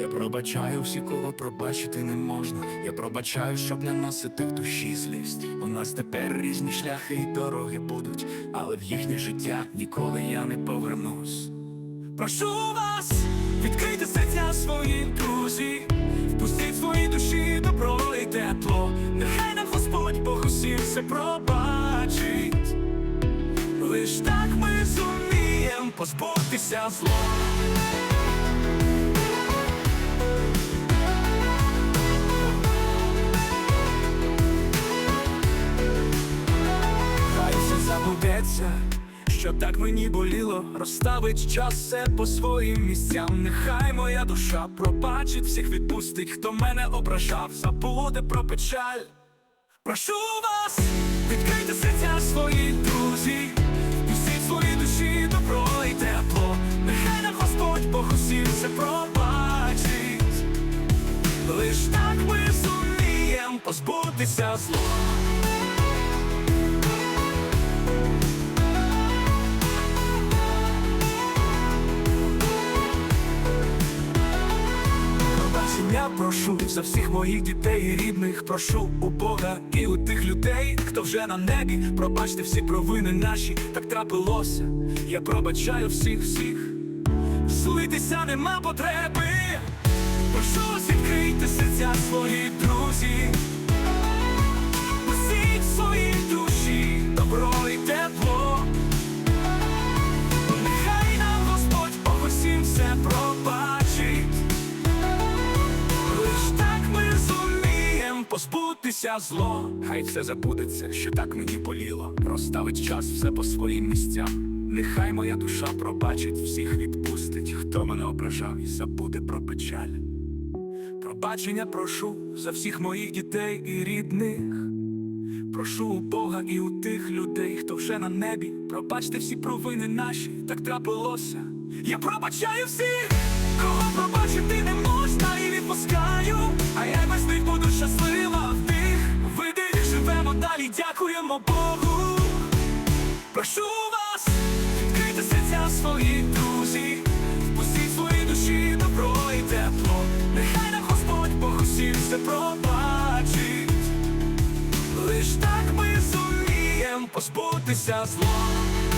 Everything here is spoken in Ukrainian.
Я пробачаю всі, кого пробачити не можна. Я пробачаю, щоб не носити в душі злість. У нас тепер різні шляхи і дороги будуть, але в їхнє життя ніколи я не повернусь. Прошу вас, відкрийте серця свої друзі, впустіть свої душі добро і тепло. Нехай нам Господь Бог усім все пробачить. Лиш так ми зумієм позбутися зло. Забудеться, що так мені боліло, розставить час все по своїм місцям. Нехай моя душа пробачить всіх відпустить, хто мене ображав, забуде про печаль. Прошу вас, відкрийте серця свої друзі, впустіть свої душі добро і тепло. Нехай нам Господь Бог усім все пробачить. Лиш так ми зумієм позбутися зло. Пробачення прошу за всіх моїх дітей і рідних, прошу у Бога і у тих людей, хто вже на небі. Пробачте всі провини наші, так трапилося. Я пробачаю всіх, всіх, злитися нема потреби. Прошу вас, відкрийте серця свої друзі, позбутися зло. Хай все забудеться, що так мені боліло. Розставить час все по своїм місцям. Нехай моя душа пробачить, всіх відпустить, хто мене ображав і забуде про печаль. Пробачення прошу за всіх моїх дітей і рідних. Прошу у Бога і у тих людей, хто вже на небі. Пробачте всі провини наші, так трапилося. Я пробачаю всіх, кого пробачити далі, дякуємо Богу. Прошу вас, відкрийте серця свої друзі, впустіть свої душі, добро і тепло. Нехай нам Господь Бог усім все пробачить. Лиш так ми зумієм позбутися зло.